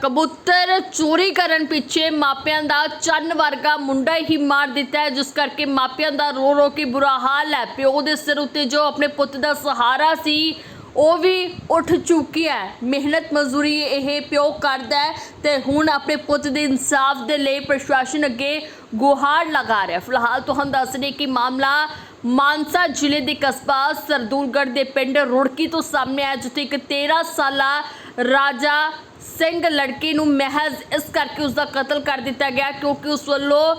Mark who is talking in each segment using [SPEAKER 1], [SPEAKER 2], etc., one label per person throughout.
[SPEAKER 1] ਕਬੂਤਰ ਚੋਰੀ ਕਰਨ ਪਿੱਛੇ ਮਾਪਿਆਂ ਦਾ ਚੰਨ ਵਰਗਾ ਮੁੰਡਾ ਹੀ ਮਾਰ ਦਿੱਤਾ ਹੈ, ਜਿਸ ਕਰਕੇ ਮਾਪਿਆਂ ਦਾ ਰੋ ਰੋ ਕੇ ਬੁਰਾ ਹਾਲ ਹੈ। ਪਿਓ ਦੇ ਸਿਰ ਉੱਤੇ ਜੋ ਆਪਣੇ ਪੁੱਤ ਦਾ ਸਹਾਰਾ ਸੀ, ਉਹ ਵੀ ਉੱਠ ਚੁੱਕਿਆ ਹੈ। ਮਿਹਨਤ ਮਜ਼ਦੂਰੀ ਇਹ ਪਿਓ ਕਰਦਾ ਹੈ ਤੇ ਹੁਣ ਆਪਣੇ ਪੁੱਤ ਦੇ ਇਨਸਾਫ ਦੇ ਲਈ ਪ੍ਰਸ਼ਾਸਨ ਅੱਗੇ ਗੁਹਾਰ ਲਗਾ ਰਿਹਾ ਫਿਲਹਾਲ ਤੁਹਾਨੂੰ ਦੱਸ ਦਈਏ ਕਿ ਮਾਮਲਾ ਮਾਨਸਾ ਜ਼ਿਲ੍ਹੇ ਦੇ ਕਸਬਾ ਸਰਦੂਲਗੜ੍ਹ ਦੇ ਪਿੰਡ ਰੁੜਕੀ ਤੋਂ ਸਾਹਮਣੇ ਆਇਆ, ਜਿੱਥੇ ਇੱਕ 13 ਸਾਲਾ ਰਾਜਾ ਸਿੰਘ ਲੜਕੀ ਨੂੰ ਮਹਿਜ਼ ਇਸ ਕਰਕੇ ਉਸ ਦਾ ਕਤਲ ਕਰ ਦਿੱਤਾ ਗਿਆ ਕਿਉਂਕਿ ਉਸ ਵੱਲੋਂ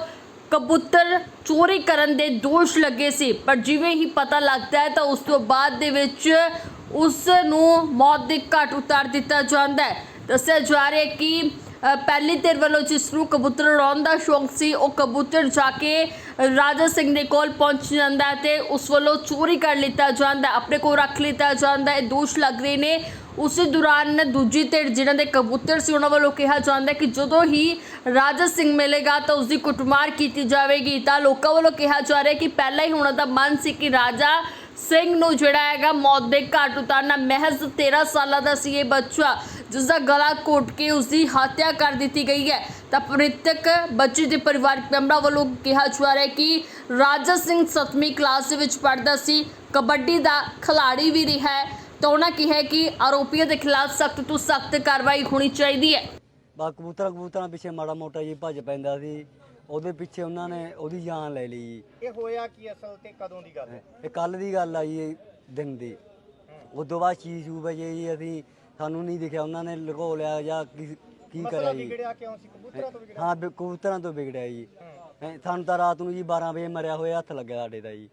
[SPEAKER 1] ਕਬੂਤਰ ਚੋਰੀ ਕਰਨ ਦੇ ਦੋਸ਼ ਲੱਗੇ ਸੀ। ਪਰ ਜਿਵੇਂ ਹੀ ਪਤਾ ਲੱਗਦਾ ਹੈ ਤਾਂ ਉਸ ਤੋਂ ਬਾਅਦ ਦੇ ਵਿੱਚ ਉਸ ਨੂੰ ਮੌਤ ਦੇ ਘਾਟ ਉਤਾਰ ਦਿੱਤਾ ਜਾਂਦਾ ਹੈ। ਦੱਸਿਆ ਜਾ ਰਿਹਾ ਹੈ ਕਿ ਪਹਿਲੀ ਧਿਰ ਵੱਲੋਂ ਜਿਸ ਨੂੰ ਕਬੂਤਰ ਉਡਾਉਣ ਦਾ ਸ਼ੌਂਕ ਸੀ, ਉਹ ਕਬੂਤਰ ਜਾ ਕੇ ਰਾਜਾ ਸਿੰਘ ਦੇ ਕੋਲ ਪਹੁੰਚ ਜਾਂਦਾ ਹੈ ਤੇ ਉਸ ਵੱਲੋਂ ਚੋਰੀ ਕਰ ਲਿੱਤਾ ਜਾਂਦਾ ਆਪਣੇ ਕੋਲ ਰੱਖ ਲਿੱਤਾ ਜਾਂਦਾ ਇਹ ਦੋਸ਼ ਲੱਗ ਰਹੇ ਨੇ। ਉਸੇ ਦੌਰਾਨ ਦੂਜੀ ਧਿਰ ਜਿਨ੍ਹਾਂ ਦੇ ਕਬੂਤਰ ਸੀ, ਉਹਨਾਂ ਵੱਲੋਂ ਕਿਹਾ ਜਾਂਦਾ ਕਿ ਜਦੋਂ ਹੀ ਰਾਜਾ ਸਿੰਘ ਮਿਲੇਗਾ ਤਾਂ ਉਸ ਦੀ ਕੁੱਟਮਾਰ ਕੀਤੀ ਜਾਵੇਗੀ। ਤਾਂ ਲੋਕਾਂ ਵੱਲੋਂ ਕਿਹਾ ਜਾ ਰਿਹਾ ਕਿ ਪਹਿਲਾਂ ਹੀ ਉਹਨਾਂ ਦਾ ਮਨ ਸੀ ਕਿ ਰਾਜਾ ਸਿੰਘ ਨੂੰ ਜਿਹੜਾ ਹੈਗਾ ਮੌਤ ਦੇ ਘਾਟ ਉਤਾਰਨਾ ਮਹਿਜ਼ 13 ਸਾਲਾਂ ਦਾ ਸੀ ਇਹ ਬੱਚਾ ਜਿਸ ਦਾ ਗਲਾ ਘੋਟ ਕੇ ਉਸ ਦੀ ਹੱਤਿਆ ਕਰ ਦਿੱਤੀ ਗਈ ਹੈ। ਤਾਂ ਮ੍ਰਿਤਕ ਬੱਚੇ ਦੇ ਪਰਿਵਾਰਕ ਮੈਂਬਰਾਂ ਵੱਲੋਂ ਕਿਹਾ ਜਾ ਰਿਹਾ ਕਿ ਰਾਜਾ ਸਿੰਘ 7ਵੀਂ ਕਲਾਸ ਦੇ ਵਿੱਚ ਪੜ੍ਹਦਾ ਸੀ, ਕਬੱਡੀ ਦਾ ਖਿਲਾੜੀ ਵੀ ਰਿਹਾ ਹੈ। ਤਾਂ ਉਹਨਾਂ ਕਿਹਾ ਕਿ ਆਰੋਪੀਆਂ ਦੇ ਖਿਲਾਫ ਸਖਤ ਤੋਂ ਸਖਤ ਕਾਰਵਾਈ ਹੋਣੀ ਚਾਹੀਦੀ ਹੈ।
[SPEAKER 2] ਬਾ ਕਬੂਤਰਾਂ ਕਬੂਤਰਾਂ ਪਿੱਛੇ ਮਾੜਾ ਮੋਟਾ ਜੀ ਭੱਜ ਪੈਂਦਾ ਸੀ। ਉਹਦੇ ਪਿੱਛੇ ਉਹਨਾਂ ਨੇ ਉਹਦੀ ਜਾਨ ਲੈ ਲਈ ਜੀ।
[SPEAKER 3] ਇਹ ਹੋਇਆ ਕੀ ਅਸਲ ਤੇ ਕਦੋਂ ਦੀ ਗੱਲ? ਹੈ
[SPEAKER 2] ਇਹ ਕੱਲ ਦੀ ਗੱਲ ਆ ਜੀ ਇਹ ਦਿਨ ਦੀ। ਉਦੋਂ ਬਾਅਦ ਚੀਜ਼ ਚੂ ਵਜੇ ਜੀ ਅਸੀਂ ਸਾਨੂੰ ਨਹੀਂ ਦਿਖਿਆ ਉਹਨਾਂ ਨੇ ਲੁਕੋ ਲਿਆ ਜਾਂ ਕੀ ਕੀ ਕਰਿਆ ਜੀ।
[SPEAKER 3] ਵਿਗੜਿਆ ਕਿਉਂ ਸੀ? ਕਬੂਤਰਾਂ ਤੋਂ ਵਿਗੜਿਆ?
[SPEAKER 2] ਹਾਂ ਬਿ- ਕਬੂਤਰਾਂ ਤੋਂ ਵਿਗੜਿਆ ਜੀ। ਹੈਂ, ਸਾਨੂੰ ਤਾਂ ਰਾਤ ਨੂੰ ਜੀ 12 ਵਜੇ ਮਰਿਆ ਹੋਇਆ ਹੱਥ ਲੱਗਿਆ ਸਾਡੇ ਦਾ ਜੀ।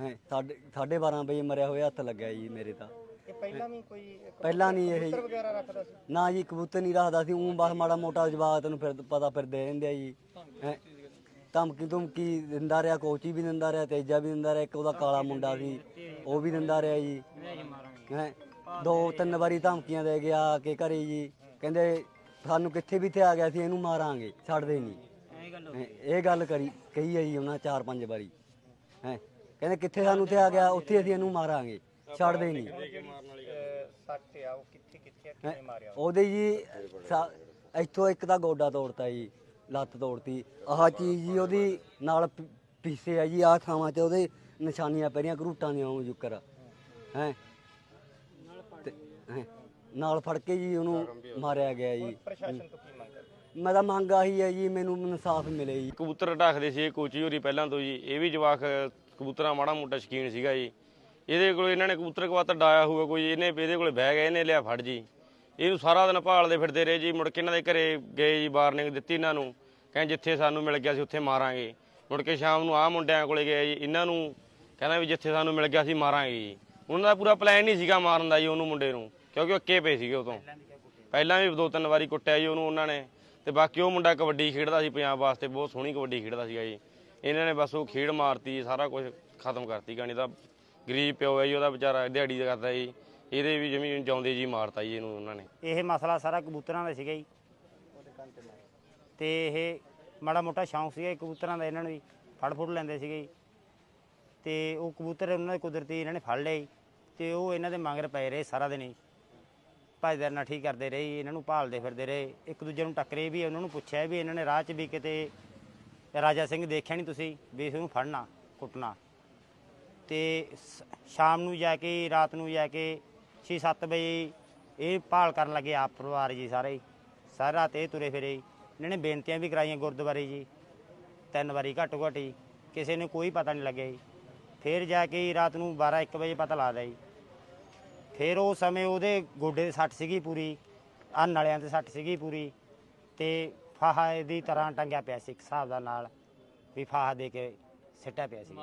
[SPEAKER 2] ਹੈ। ਸਾਢੇ ਸਾਢੇ 12 ਵਜੇ ਮਰਿਆ ਹੋਇਆ ਹੱਥ ਲੱਗਿਆ ਜੀ ਮੇਰੇ ਤਾਂ।
[SPEAKER 3] ਪਹਿਲਾਂ ਵੀ ਕੋਈ ਕਬੂਤਰ
[SPEAKER 2] ਪਹਿਲਾਂ ਨਹੀਂ ਇਹ
[SPEAKER 3] ਵਗੈਰਾ ਰੱਖਦਾ ਸੀ?
[SPEAKER 2] ਨਾ ਜੀ ਕਬੂਤਰ ਨਹੀਂ ਰੱਖਦਾ ਸੀ ਉਹ ਬਸ ਮਾੜਾ ਮੋਟਾ ਜਵਾਬ ਤੈਨੂੰ ਫਿਰ ਪਤਾ ਫਿਰ ਦੇ ਦਿੰਦੇ ਆ ਜੀ। ਹੈਂ। ਧਮਕੀ ਧਮਕੀ ਦਿੰਦਾ ਰਿਹਾ ਕੋਚੀ ਵੀ ਦਿੰਦਾ ਰਿਹਾ ਤੇਜਾ ਵੀ ਦਿੰਦਾ ਰਿਹਾ ਇੱਕ ਉਹਦਾ ਕਾਲਾ ਮੁੰਡਾ ਸੀ ਉਹ ਵੀ ਦਿੰਦਾ ਰਿਹਾ ਜੀ। ਹੈ? ਦੋ ਤਿੰਨ ਵਾਰੀ ਧਮਕੀਆਂ ਦੇ ਗਿਆ ਕਿ ਘਰੇ ਜੀ। ਕਹਿੰਦੇ ਸਾਨੂੰ ਕਿੱਥੇ ਵੀ ਤੇ ਆ ਗਿਆ ਸੀ ਇਹਨੂੰ ਮਾਰਾਂਗੇ ਛੱਡਦੇ ਨਹੀਂ। ਇਹ ਗੱਲ ਕਰੀ ਕਹੀ ਹੈ ਜੀ ਉਹਨਾਂ ਚਾਰ ਪੰਜ ਵਾਰੀ। ਹੈ? ਕਹਿੰਦੇ ਕਿੱਥੇ ਸਾਨੂੰ ਤੇ ਆ ਗਿਆ ਉੱਥੇ ਅਸੀਂ ਇਹਨੂੰ ਮਾਰਾਂਗੇ ਛੱਡਦੇ ਨਹੀਂ।
[SPEAKER 3] ਸੱਟ ਆ ਉਹ ਕਿੱਥੇ ਕਿੱਥੇ ਆ,
[SPEAKER 2] ਹੈਂ,
[SPEAKER 3] ਕਿਵੇਂ ਮਾਰਿਆ
[SPEAKER 2] ਉਹਦੇ ਜੀ ਸਾ- ਇੱਥੋਂ ਇੱਕ ਤਾਂ ਗੋਡਾ ਤੋੜਤਾ ਜੀ ਲੱਤ ਤੋੜਤੀ। ਆਹ ਚੀਜ਼ ਜੀ ਉਹਦੀ ਨਾਲ ਪ- ਪੀਸੇ ਆ ਜੀ ਆਹ ਥਾਵਾਂ ਤੇ ਉਹਦੇ ਨਿਸ਼ਾਨੀਆਂ ਪੈਰੀਆਂ ਘਰੂਟਾਂ ਦੀਆਂ ਉਹ ਜੁਕਰ। ਹੈ? ਨਾਲ ਫੜ ਕੇ ਜੀ ਉਹਨੂੰ ਮਾਰਿਆ ਗਿਆ ਜੀ।
[SPEAKER 3] ਪ੍ਰਸ਼ਾਸਨ ਤੋਂ ਕੀ ਮੰਗ ਕਰਦੇ?
[SPEAKER 2] ਮੈਂ ਤਾਂ ਮੰਗ ਆਹੀ ਹੈ ਜੀ ਮੈਨੂੰ ਇਨਸਾਫ ਮਿਲੇ ਜੀ।
[SPEAKER 4] ਕਬੂਤਰ ਢੱਕਦੇ ਸੀ ਇਹ ਕੋਚੀ ਹੋਰੀ ਪਹਿਲਾਂ ਤੋਂ ਜੀ। ਇਹ ਵੀ ਜਵਾਕ ਕਬੂਤਰਾਂ ਮਾੜਾ ਮੋਟਾ ਸ਼ਕੀਨ ਸੀਗਾ ਜੀ। ਇਹਦੇ ਕੋਲ ਇਹਨਾਂ ਨੇ ਕਬੂਤਰ ਕਵਾਤਰ ਡਾਇਆ ਹੋਊਗਾ ਕੋਈ ਇਹਨੇ ਇਹਦੇ ਕੋਲ ਬਹਿ ਗਿਆ ਇਹਨੇ ਲਿਆ ਫੜ ਜੀ। ਇਹਨੂੰ ਸਾਰਾ ਦਿਨ ਭਾਲਦੇ ਫਿਰਦੇ ਰਹੇ ਜੀ ਮੁੜ ਕੇ ਇਹਨਾਂ ਦੇ ਘਰੇ ਗਏ ਜੀ ਵਾਰਨਿੰਗ ਦਿੱਤੀ ਇਹਨਾਂ ਨੂੰ ਕਹਿੰਦੇ ਜਿੱਥੇ ਸਾਨੂੰ ਮਿਲ ਗਿਆ ਸੀ ਉੱਥੇ ਮਾਰਾਂਗੇ। ਮੁੜ ਕੇ ਸ਼ਾਮ ਨੂੰ ਆਹ ਮੁੰਡਿਆਂ ਕੋਲੇ ਗਏ ਜੀ ਇਹਨਾਂ ਨੂੰ ਕਹਿੰਦਾ ਵੀ ਜਿੱਥੇ ਸਾਨੂੰ ਮਿਲ ਗਿਆ ਸੀ ਮਾਰਾਂਗੇ ਜੀ। ਉਹਨਾਂ ਦਾ ਪੂਰਾ ਪਲਾਨ ਨਹੀਂ ਸੀਗਾ ਮਾਰਨ ਦਾ ਜੀ ਉਹਨੂੰ ਮੁੰਡੇ ਨੂੰ ਕਿਉਂਕਿ ਉਹ ਅੱਕੇ ਪਏ ਸੀਗੇ ਉਦੋਂ। ਪਹਿਲਾਂ ਵੀ ਦੋ ਤਿੰਨ ਵਾਰੀ ਕੁੱਟਿਆ ਜੀ ਉਹਨੂੰ ਉਹਨਾਂ ਨੇ ਤੇ ਬਾਕੀ ਉਹ ਮੁੰਡਾ ਕਬੱਡੀ ਖੇਡਦਾ ਸੀ ਪੰਜਾਬ ਵਾਸਤੇ ਬਹੁਤ ਸੋਹਣੀ ਕਬੱਡੀ ਖੇਡਦਾ ਸੀਗਾ ਜੀ। ਇਹਨਾਂ ਨੇ ਬਸ ਉਹ ਖੇਡ ਮਾਰਤੀ ਜੀ, ਸਾਰਾ ਕੁਝ ਖਤਮ ਕਰਤੀ ਗਾਣੀ ਦਾ ਗਰੀਬ ਪਿਓ ਹੈ ਜੀ, ਉਹਦਾ ਵਿਚਾਰਾ ਦਿਹਾੜੀ ਦਾ ਕਰਦਾ ਜੀ, ਇਹਦੇ ਵੀ ਜ਼ਮੀਨ ਜਾਉਂਦੇ ਜੀ ਮਾਰਤਾ ਜੀ ਇਹਨੂੰ ਉਹਨਾਂ ਨੇ।
[SPEAKER 5] ਇਹ ਮਸਲਾ ਸਾਰਾ ਕਬੂਤਰਾਂ ਦਾ ਸੀਗਾ ਜੀ। ਤੇ ਇਹ ਮਾੜਾ ਮੋਟਾ ਸ਼ੌਂਕ ਸੀਗਾ ਕਬੂਤਰਾਂ ਦਾ, ਇਹਨਾਂ ਨੂੰ ਵੀ ਫੜ ਫੁੜ ਲੈਂਦੇ ਸੀਗੇ ਜੀ। ਤੇ ਉਹ ਕਬੂਤਰ ਉਹਨਾਂ ਦੇ ਕੁਦਰਤੀ ਇਹਨਾਂ ਨੇ ਫੜ ਲਏ ਜੀ, ਤੇ ਉਹ ਇਹਨਾਂ ਦੇ ਮੰਗਰ ਪਏ ਰਹੇ ਸਾਰਾ ਦਿਨ ਹੀ ਭੱਜਦੇ ਠੀਕ ਕਰਦੇ ਰਹੇ ਇਹਨਾਂ ਨੂੰ ਭਾਲਦੇ ਫਿਰਦੇ ਰਹੇ। ਇੱਕ ਦੂਜੇ ਨੂੰ ਟੱਕਰੇ ਵੀ, ਉਹਨਾਂ ਨੂੰ ਪੁੱਛਿਆ ਵੀ, ਇਹਨਾਂ ਨੇ ਰਾਹ 'ਚ ਵੀ ਕਿਤੇ ਰਾਜਾ ਸਿੰਘ ਦੇਖਿਆ ਨਹੀਂ ਤੁਸੀਂ, ਵੀ ਇਸ ਨੂੰ ਫੜਨਾ, ਕੁੱਟਣਾ। ਤੇ ਸ- ਸ਼ਾਮ ਨੂੰ ਜਾ ਕੇ, ਰਾਤ ਨੂੰ ਜਾ ਕੇ 6-7 ਵਜੇ ਇਹ ਭਾਲ ਕਰਨ ਲੱਗੇ ਆਪ ਪਰਿਵਾਰ ਜੀ ਸਾਰੇ। ਹੀ। ਸਾਰੀ ਰਾਤ ਇਹ ਤੁਰੇ ਫਿਰੇ। ਜੀ। ਇਹਨਾਂ ਨੇ ਬੇਨਤੀਆਂ ਵੀ ਕਰਾਈਆਂ ਗੁਰਦੁਆਰੇ ਜੀ। ਤਿੰਨ ਵਾਰੀ ਘੱਟੋ ਘੱਟ ਜੀ ਕਿਸੇ ਨੂੰ ਕੋਈ ਪਤਾ ਨਹੀਂ ਲੱਗਿਆ ਜੀ। ਫਿਰ ਜਾ ਕੇ ਜੀ ਰਾਤ ਨੂੰ 12-1 ਵਜੇ ਪਤਾ ਲੱਗਦਾ ਜੀ। ਫਿਰ ਉਹ ਸਮੇਂ ਉਹਦੇ ਗੋਡੇ 'ਤੇ ਸੱਟ ਸੀਗੀ ਪੂਰੀ। ਅੰਨ ਵਾਲਿਆਂ ਤੇ ਸੱਟ ਸੀਗੀ ਪੂਰੀ। ਤੇ ਫਾਹਾ ਦੀ ਤਰ੍ਹਾਂ ਟੰਗਿਆ ਪਿਆ ਸੀ ਇੱਕ ਹਿਸਾਬ ਦਾ ਨਾਲ। ਵੀ ਫਾਹਾ ਦੇ ਕੇ ਸਿੱਟਿਆ ਪਿਆ ਸੀ।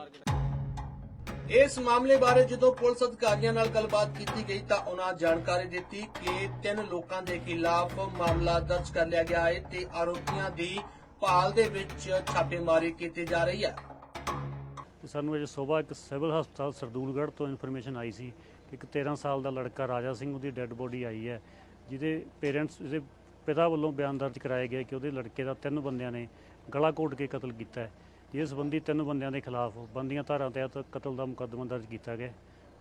[SPEAKER 6] ਇਸ ਮਾਮਲੇ ਬਾਰੇ ਜਦੋਂ ਪੁਲਿਸ ਅਧਿਕਾਰੀਆਂ ਨਾਲ ਗੱਲਬਾਤ ਕੀਤੀ ਗਈ ਤਾਂ ਉਹਨਾਂ ਜਾਣਕਾਰੀ ਦਿੱਤੀ ਕਿ ਤਿੰਨ ਲੋਕਾਂ ਦੇ ਖਿਲਾਫ ਮਾਮਲਾ ਦਰਜ ਕਰ ਲਿਆ ਗਿਆ ਹੈ ਤੇ ਆਰੋਪੀਆਂ ਦੀ ਭਾਲ ਦੇ ਵਿੱਚ ਛਾਪੇਮਾਰੀ ਕੀਤੀ ਜਾ ਰਹੀ ਹੈ।
[SPEAKER 7] ਸਾਨੂੰ ਅੱਜ ਸਵੇਰ ਇੱਕ ਸਿਵਲ ਹਸਪਤਾਲ ਸਰਦੂਲਗੜ੍ਹ ਤੋਂ ਇਨਫੋਰਮੇਸ਼ਨ ਆਈ ਸੀ ਕਿ ਇੱਕ 13 ਸਾਲ ਦਾ ਲੜਕਾ ਰਾਜਾ ਸਿੰਘ, ਉਹਦੀ ਡੈੱਡ ਬੋਡੀ ਆਈ ਹੈ, ਜਿਹਦੇ ਪੇਰੈਂਟਸ, ਜਿਹਦੇ ਪਿਤਾ ਵੱਲੋਂ ਬਿਆਨ ਦਰਜ ਕਰਾਇਆ ਗਿਆ ਕਿ ਉਹਦੇ ਲੜਕੇ ਦਾ ਤਿੰਨ ਬੰਦਿਆਂ ਨੇ ਗਲਾ ਘੋਟ ਕੇ ਕਤਲ ਕੀਤਾ ਹੈ। ਜਿਸ ਸੰਬੰਧੀ ਤਿੰਨ ਬੰਦਿਆਂ ਦੇ ਖਿਲਾਫ ਬੰਦੀਆਂ ਧਾਰਾ ਤਹਿਤ ਕਤਲ ਦਾ ਮੁਕੱਦਮਾ ਦਰਜ ਕੀਤਾ ਗਿਆ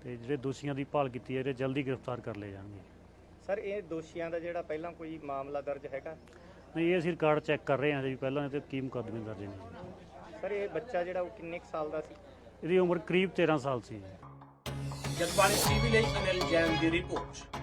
[SPEAKER 7] ਤੇ ਜਿਹੜੇ ਦੋਸ਼ੀਆਂ ਦੀ ਭਾਲ ਕੀਤੀ ਹੈ ਜਿਹੜੇ ਜਲਦੀ ਗ੍ਰਿਫਤਾਰ ਕਰ ਲਏ ਜਾਣਗੇ।
[SPEAKER 3] ਸਰ ਇਹ ਦੋਸ਼ੀਆਂ ਦਾ ਜਿਹੜਾ ਪਹਿਲਾਂ ਕੋਈ ਮਾਮਲਾ ਦਰਜ ਹੈਗਾ?
[SPEAKER 7] ਨਹੀਂ ਇਹ ਅਸੀਂ ਰਿਕਾਰਡ ਚੈੱਕ ਕਰ ਰਹੇ ਹਾਂ ਜੀ ਪਹਿਲਾਂ ਇਹ ਤੇ ਕੀ ਮੁਕੱਦਮੇ ਦਰਜ ਨੇ। ਜੀ।
[SPEAKER 3] ਸਰ ਇਹ ਬੱਚਾ ਜਿਹੜਾ ਉਹ ਕਿੰਨੇ ਕੁ ਸਾਲ ਦਾ ਸੀ?
[SPEAKER 7] ਇਹਦੀ ਉਮਰ ਕਰੀਬ 13 ਸਾਲ ਸੀ।
[SPEAKER 6] ਜਗਬਾਣੀ ਟੀਵੀ ਲਈ ਅਨਿਲ ਜੈਨ ਦੀ ਰਿਪੋਰਟ।